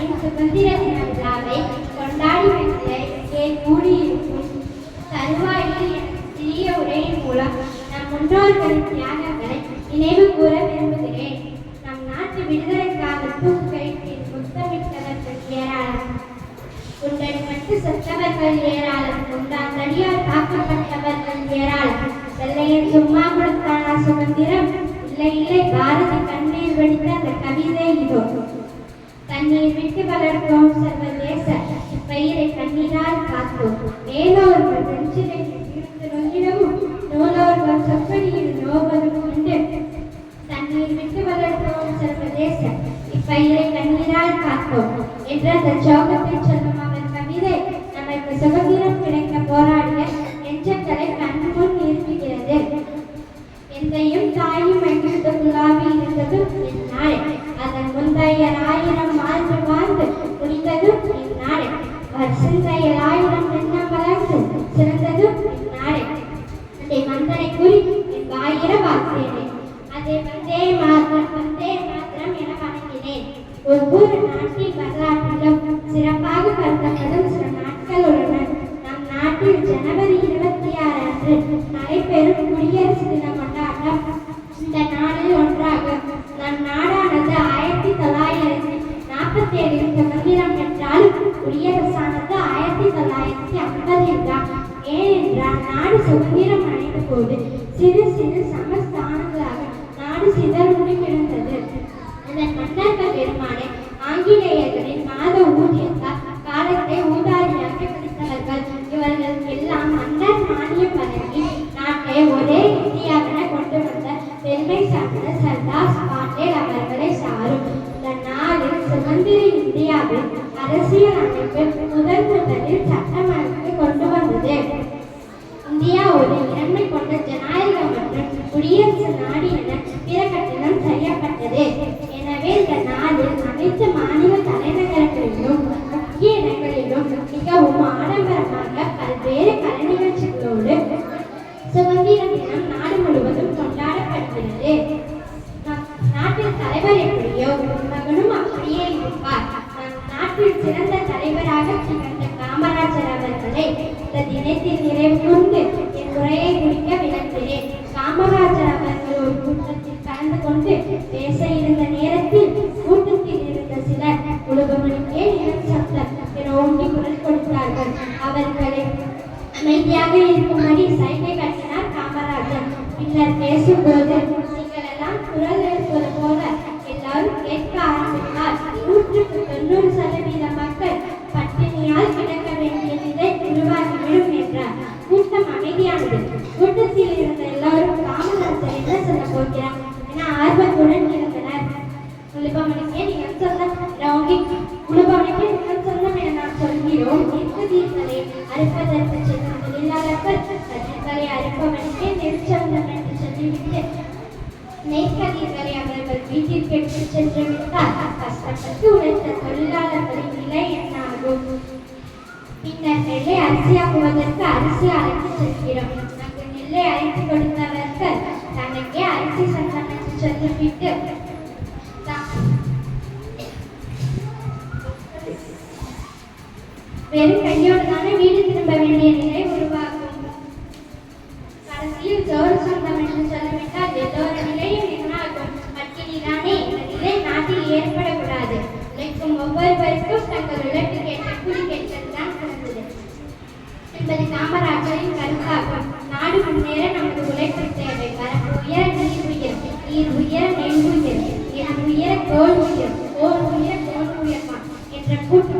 என் சுதந்திர தின விழாவை கொண்டாடி வைத்த என் கூடியிருக்கும் தருவாயில் என் சிறிய உரையின் மூலம் நம் முன்னோர்களின் தியாகங்களை நினைவு கூற விரும்புகிறேன் நம் நாட்டு விடுதலைக்காக தூக்கையில் முத்தமிட்டவர்கள் ஏராளம் குண்டடிப்பட்டு செத்தவர்கள் ஏராளம் குண்டான் தடியால் தாக்கப்பட்டவர்கள் ஏராளம். வெள்ளையன் சும்மா கொடுத்தானா சுதந்திரம் இல்லை இல்லை பாரதி கண்ணீர் வெடித்த அந்த கவிதை இதோ. தன்னை விட்டு வளர்த்தோம் சர்வதேச பயிரை கண்ணீரால் காத்தோம். மேலோர்கள் நெஞ்சிலை இருந்து நொங்கிடவும் நூலோர்கள் சொற்படியில் நோவதும் உண்டு. தன்னை விட்டு வளர்த்தோம் சர்வதேச இப்பயிரை கண்ணீரால் காத்தோம். என்ற அந்த சோகத்தை சொல்லும் அவர் கவிதை நமக்கு சுதந்திரம் கிடைக்க போராடிய நெஞ்சங்களை கண் முன் நிறுத்துகிறது எந்தையும் தாயும் மகிழ்ந்த குலாவி இருந்ததும் என் நாள். அதன் முந்தைய ஆயிரம் வரலாற்றிலும் சிறப்பாக கருதப்படும் சில நாட்கள் உள்ளன. நம் நாட்டில் ஜனவரி இருபத்தி ஆறு அன்று நடைபெறும் குடியரசு தின கொண்டாட்டம் இந்த நாளில் ஒன்றாகும். நம் நாடானது ஆயிரத்தி தொள்ளாயிரத்தி நாற்பத்தி ஏழில் சுதந்திரம் பெற்றாலும் குடியரசானது ஆயிரத்தி தொள்ளாயிரத்தி ஐம்பதில் தான். ஏனென்றால் நாடு சுதந்திரம் அடைந்த போது சிறு சிறு சமஸ்தானங்களாக நாடு சிதறுண்டு அரசியல் அமைப்பு முதன் முதலில் சட்டமன்றத்தை கொண்டு வந்தது இந்தியா ஒரு இரண்மை கொண்ட ஜனநாயக மற்றும் குடியரசு நாடு என பிரகடனம் செய்யப்பட்டது எனவே இந்த நாளில் அனைத்து மாநில தலைநகரங்களிலும் முக்கிய இடங்களிலும் மிகவும் ஆடம்பரமாக பல்வேறு கலை நிகழ்ச்சிகளோடு சுதந்திர தினம் நாடு முழுவதும் கொண்டாடப்படுகிறது நாட்டின் தலைவர் எப்படியோ மகனும் அப்படியே இருப்பார் நம் சிறந்த தலைவராக திகழ்ந்த காமராஜர் அவர்களை இந்த தினத்தில் நிறைவு கொண்டு என் உரையை முடிக்க விளக்கிறேன் காமராஜர் அவர்கள் ஒரு கூட்டத்தில் கலந்து கொண்டு பேச இருந்த நேரத்தில் கூட்டத்தில் இருந்த சிலர் உலகமணிக்கே நிலம் சத்தம் என ஓங்கி குரல் கொடுத்தார்கள். அவர்களை அமைதியாக இருக்கும்படி சைகை கட்டினார் காமராஜர். பின்னர் பேசும்போது நீங்கள் எல்லாம் குரல் உழுபவனுக்கே நீங்கள் சொல்ல ரவுங்கி உழுபவனுக்கே நீங்கள் சொல்லும் என நாம் சொல்கிறோம் நெற்பதீர்களை அறுப்பதற்கு செல்லும் தொழிலாளர்கள் கதிர்களை அறுப்பவனுக்கே நெற்சந்தம் என்று சொல்லிவிட்டு நெற்கதிர்களை அவர்கள் வீட்டிற்கு எடுத்துச் சென்று விட்டால் கஷ்டப்பட்டு உழைத்த தொழிலாளர்களின் நிலை என்னாகும் பின்னர் நெல்லை அரிசியாக்குவதற்கு அரிசி அழைத்து செல்கிறோம் அங்கு நெல்லை அழைத்து கொடுத்தவர்கள் தனக்கே அரிசி சட்டம் என்று சொல்லிவிட்டு வெறும் கையோடு தானே வீடு திரும்ப வேண்டிய நிலை உருவாகும் கடைசியில் ஜோறு சொந்தம் என்று சொல்லிவிட்டால் எல்லோரு நிலையும் என்னாகும்? பட்டினிதானே இந்த நிலை நாட்டில் ஏற்படக்கூடாது. உழைக்கும் ஒவ்வொருவருக்கும் தங்கள் உழைப்புக்கேற்ற கூலி கேட்டதுதான் சிறந்தது. என்பது காமராஜரின் கருத்தாகும். நாடு முன்னேற நமது உழைப்பு தேவை. வரப்பு உயர நீர் உயர் நீர் உயர நெல் உயர் நெல் உயர கோல் உயர் கோல் உயர கோல் உயர்மா என்ற கூட்டு